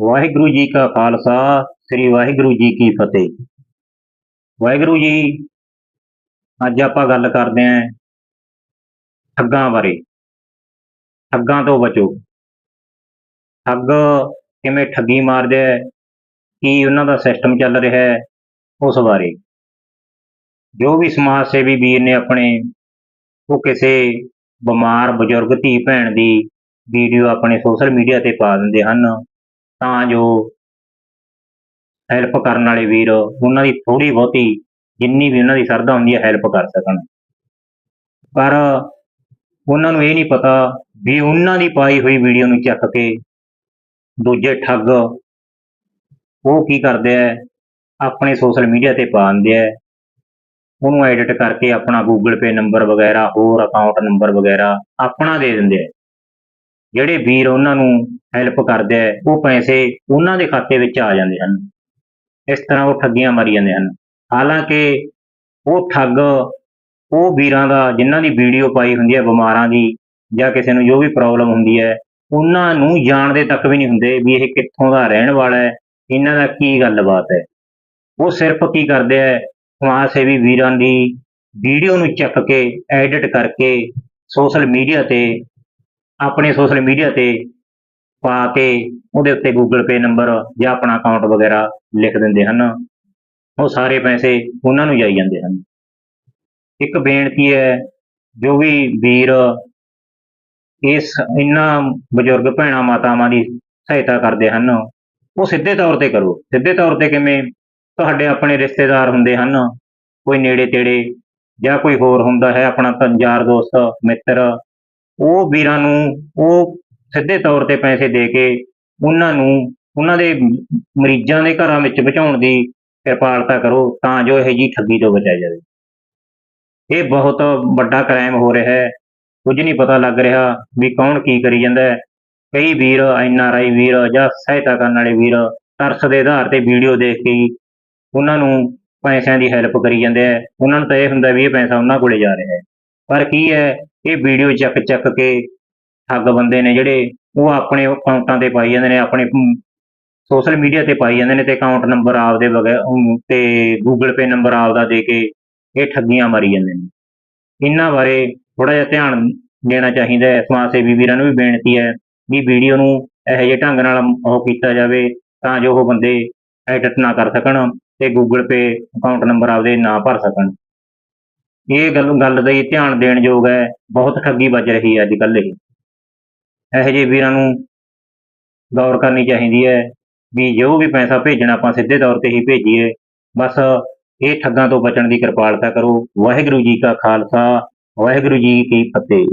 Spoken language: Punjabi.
ਵਾਹਿਗੁਰੂ ਜੀ ਕਾ ਖਾਲਸਾ, ਸ੍ਰੀ ਵਾਹਿਗੁਰੂ ਜੀ ਕੀ ਫਤਿਹ। ਵਾਹਿਗੁਰੂ ਜੀ, ਅੱਜ ਆਪਾਂ ਗੱਲ ਕਰਦੇ ਆਂ ਠੱਗਾਂ ਬਾਰੇ। ਠੱਗਾਂ ਤੋਂ ਬਚੋ। ਠੱਗ ਕਿਵੇਂ ਠੱਗੀ ਮਾਰਦੇ ਹੈ ਕੀ ਉਹਨਾਂ ਦਾ ਸਿਸਟਮ ਚੱਲ ਰਿਹਾ ਹੈ, ਉਸ ਬਾਰੇ। ਜੋ ਵੀ ਸਮਾਜ ਸੇਵੀ ਵੀਰ ਨੇ ਆਪਣੇ, ਉਹ ਕਿਸੇ ਬਿਮਾਰ ਬਜ਼ੁਰਗ ਧੀ ਭੈਣ ਦੀ ਵੀਡੀਓ ਆਪਣੇ ਸੋਸ਼ਲ ਮੀਡੀਆ ਤੇ ਪਾ ਦਿੰਦੇ ਹਨ। ਤਾਂ ਜੋ ਹੈਲਪ ਕਰਨ ਵਾਲੇ ਵੀਰ ਉਹਨਾਂ ਦੀ ਥੋੜੀ ਬਹੁਤੀ ਜਿੰਨੀ ਵੀ ਉਹਨਾਂ ਦੀ ਸਰਦਾ ਹੁੰਦੀ ਹੈ ਹੈਲਪ ਕਰ ਸਕਣ। ਪਰ ਉਹਨਾਂ ਨੂੰ ਇਹ ਨਹੀਂ ਪਤਾ ਵੀ ਉਹਨਾਂ ਦੀ ਪਾਈ ਹੋਈ ਵੀਡੀਓ ਨੂੰ ਚੱਕ ਕੇ ਦੂਜੇ ਠੱਗ ਉਹ ਕੀ ਕਰਦੇ ਆ ਆਪਣੇ ਸੋਸ਼ਲ ਮੀਡੀਆ ਤੇ ਪਾ ਦਿੰਦੇ ਆ ਉਹਨੂੰ ਐਡਿਟ ਕਰਕੇ ਆਪਣਾ ਗੂਗਲ ਪੇ ਨੰਬਰ ਵਗੈਰਾ, ਹੋਰ ਅਕਾਊਂਟ ਨੰਬਰ ਵਗੈਰਾ ਆਪਣਾ ਦੇ ਦਿੰਦੇ ਆ ਜਿਹੜੇ ਵੀਰ ਉਹਨਾਂ ਨੂੰ ਹੈਲਪ ਕਰਦੇ ਆ, ਉਹ ਪੈਸੇ ਉਹਨਾਂ ਦੇ ਖਾਤੇ ਵਿੱਚ ਆ ਜਾਂਦੇ ਹਨ। ਇਸ ਤਰ੍ਹਾਂ ਉਹ ਠੱਗੀਆਂ ਮਾਰੀ ਜਾਂਦੇ ਹਨ। ਹਾਲਾਂਕਿ ਉਹ ਠੱਗ ਉਹ ਵੀਰਾਂ ਦਾ, ਜਿਨ੍ਹਾਂ ਦੀ ਵੀਡੀਓ ਪਾਈ ਹੁੰਦੀ ਹੈ ਬਿਮਾਰਾਂ ਦੀ ਜਾਂ ਕਿਸੇ ਨੂੰ ਜੋ ਵੀ ਪ੍ਰੋਬਲਮ ਹੁੰਦੀ ਹੈ, ਉਹਨਾਂ ਨੂੰ ਜਾਣਦੇ ਤੱਕ ਵੀ ਨਹੀਂ ਹੁੰਦੇ ਵੀ ਇਹ ਕਿੱਥੋਂ ਦਾ ਰਹਿਣ ਵਾਲਾ ਹੈ, ਇਹਨਾਂ ਦਾ ਕੀ ਗੱਲਬਾਤ ਹੈ। ਉਹ ਸਿਰਫ ਕੀ ਕਰਦੇ ਆ ਸਮਾਜ ਸੇਵੀ ਵੀਰਾਂ ਦੀ ਵੀਡੀਓ ਨੂੰ ਚੱਕ ਕੇ ਐਡਿਟ ਕਰਕੇ ਸੋਸ਼ਲ ਮੀਡੀਆ ਤੇ ਆਪਣੇ ਸੋਸ਼ਲ ਮੀਡੀਆ ਤੇ ਪਾ ਕੇ ਉਹਦੇ ਉੱਤੇ ਗੂਗਲ ਪੇ ਨੰਬਰ ਜਾਂ ਆਪਣਾ ਅਕਾਊਂਟ ਵਗੈਰਾ ਲਿਖ ਦਿੰਦੇ ਹਨ। ਉਹ ਸਾਰੇ ਪੈਸੇ ਉਹਨਾਂ ਨੂੰ ਜਾਈ ਜਾਂਦੇ ਹਨ। ਇੱਕ ਬੇਨਤੀ ਹੈ, ਜੋ ਵੀ ਵੀਰ ਇਸ ਇਹਨਾਂ ਬਜ਼ੁਰਗ ਭੈਣਾਂ ਮਾਤਾਵਾਂ ਦੀ ਸਹਾਇਤਾ ਕਰਦੇ ਹਨ, ਉਹ ਸਿੱਧੇ ਤੌਰ ਤੇ ਕਰੋ। ਸਿੱਧੇ ਤੌਰ ਤੇ ਕਿਵੇਂ? ਤੁਹਾਡੇ ਆਪਣੇ ਰਿਸ਼ਤੇਦਾਰ ਹੁੰਦੇ ਹਨ, ਕੋਈ ਨੇੜੇ ਤੇੜੇ ਜਾਂ ਕੋਈ ਹੋਰ ਹੁੰਦਾ ਹੈ, ਆਪਣਾ ਯਾਰ, ਦੋਸਤ, ਮਿੱਤਰ ਉਹ ਵੀਰਾਂ ਨੂੰ ਉਹ ਸਿੱਧੇ ਤੌਰ ਤੇ ਪੈਸੇ ਦੇ ਕੇ ਉਹਨਾਂ ਨੂੰ, ਉਹਨਾਂ ਦੇ ਮਰੀਜ਼ਾਂ ਦੇ ਘਰਾਂ ਵਿੱਚ ਪਹੁੰਚਾਉਣ ਦੀ ਕਿਰਪਾਲਤਾ ਕਰੋ ਤਾਂ ਜੋ ਇਹ ਜੀ ਠੱਗੀ ਤੋਂ ਬਚਿਆ ਜਾਵੇ। ਇਹ ਬਹੁਤ ਵੱਡਾ ਕ੍ਰਾਈਮ ਹੋ ਰਿਹਾ ਹੈ। ਕੁਝ ਨਹੀਂ ਪਤਾ ਲੱਗ ਰਿਹਾ ਵੀ ਕੌਣ ਕੀ ਕਰੀ ਜਾਂਦਾ ਹੈ। ਕਈ ਵੀਰ, ਐਨ ਆਰ ਆਈ ਵੀਰ ਜਾਂ ਸਹਾਇਤਾ ਕਰਨ ਵਾਲੇ ਵੀਰ ਤਰਸ ਦੇ ਆਧਾਰ ਤੇ ਵੀਡੀਓ ਦੇਖ ਕੇ ਉਹਨਾਂ ਨੂੰ ਪੈਸਿਆਂ ਦੀ ਹੈਲਪ ਕਰੀ ਜਾਂਦੇ ਆ ਉਹਨਾਂ ਨੂੰ ਤਾਂ ਇਹ ਹੁੰਦਾ ਵੀ ਇਹ ਪੈਸਾ ਉਹਨਾਂ ਕੋਲੇ ਜਾ ਰਿਹਾ ਹੈ। ਪਰ ਕੀ ਹੈ, ਇਹ ਵੀਡੀਓ ਚੱਕ ਚੱਕ ਕੇ ਠੱਗ ਬੰਦੇ ਨੇ ਜਿਹੜੇ ਉਹ ਆਪਣੇ ਅਕਾਊਂਟਾਂ ਤੇ ਪਾਈ ਜਾਂਦੇ ਨੇ, ਆਪਣੇ ਸੋਸ਼ਲ ਮੀਡੀਆ ਤੇ ਪਾਈ ਜਾਂਦੇ ਨੇ ਤੇ ਅਕਾਊਂਟ ਨੰਬਰ ਆਪਦੇ ਵਗੈਰਾ ਤੇ ਗੂਗਲ ਪੇ ਨੰਬਰ ਆਪਦਾ ਦੇ ਕੇ ਇਹ ਠੱਗੀਆਂ ਮਾਰੀ ਜਾਂਦੇ ਨੇ। ਇਹਨਾਂ ਬਾਰੇ ਥੋੜਾ ਜਿਹਾ ਧਿਆਨ ਦੇਣਾ ਚਾਹੀਦਾ ਹੈ। ਸਮਾਜ ਸੇਵੀ ਵੀਰਾਂ ਨੂੰ ਵੀ ਬੇਨਤੀ ਹੈ ਵੀ ਵੀਡੀਓ ਨੂੰ ਇਹੋ ਜਿਹੇ ਢੰਗ ਨਾਲ ਉਹ ਕੀਤਾ ਜਾਵੇ ਤਾਂ ਜੋ ਉਹ ਬੰਦੇ ਐਡਿਟ ਨਾ ਕਰ ਸਕਣ ਤੇ ਗੂਗਲ ਪੇ ਅਕਾਊਂਟ ਨੰਬਰ ਆਪਦੇ ਨਾ ਭਰ ਸਕਣ। ਇਹ ਗੱਲ ਗੱਲ ਦਾ ਹੀ ਧਿਆਨ ਦੇਣ ਯੋਗ ਹੈ, ਬਹੁਤ ਠੱਗੀ ਵੱਜ ਰਹੀ ਹੈ ਅੱਜ ਕੱਲ੍ਹ ਇਹ। ਇਹੋ ਜਿਹੇ ਵੀਰਾਂ ਨੂੰ ਗੌਰ ਕਰਨੀ ਚਾਹੀਦੀ ਹੈ ਵੀ ਜੋ ਵੀ ਪੈਸਾ ਭੇਜਣਾ, ਆਪਾਂ ਸਿੱਧੇ ਤੌਰ ਤੇ ਹੀ ਭੇਜੀਏ। ਬਸ ਇਹ ਠੱਗਾਂ ਤੋਂ ਬਚਣ ਦੀ ਕਿਰਪਾਲਤਾ ਕਰੋ। ਵਾਹਿਗੁਰੂ ਜੀ ਕਾ ਖਾਲਸਾ, ਵਾਹਿਗੁਰੂ ਜੀ ਕੀ ਫਤਿਹ।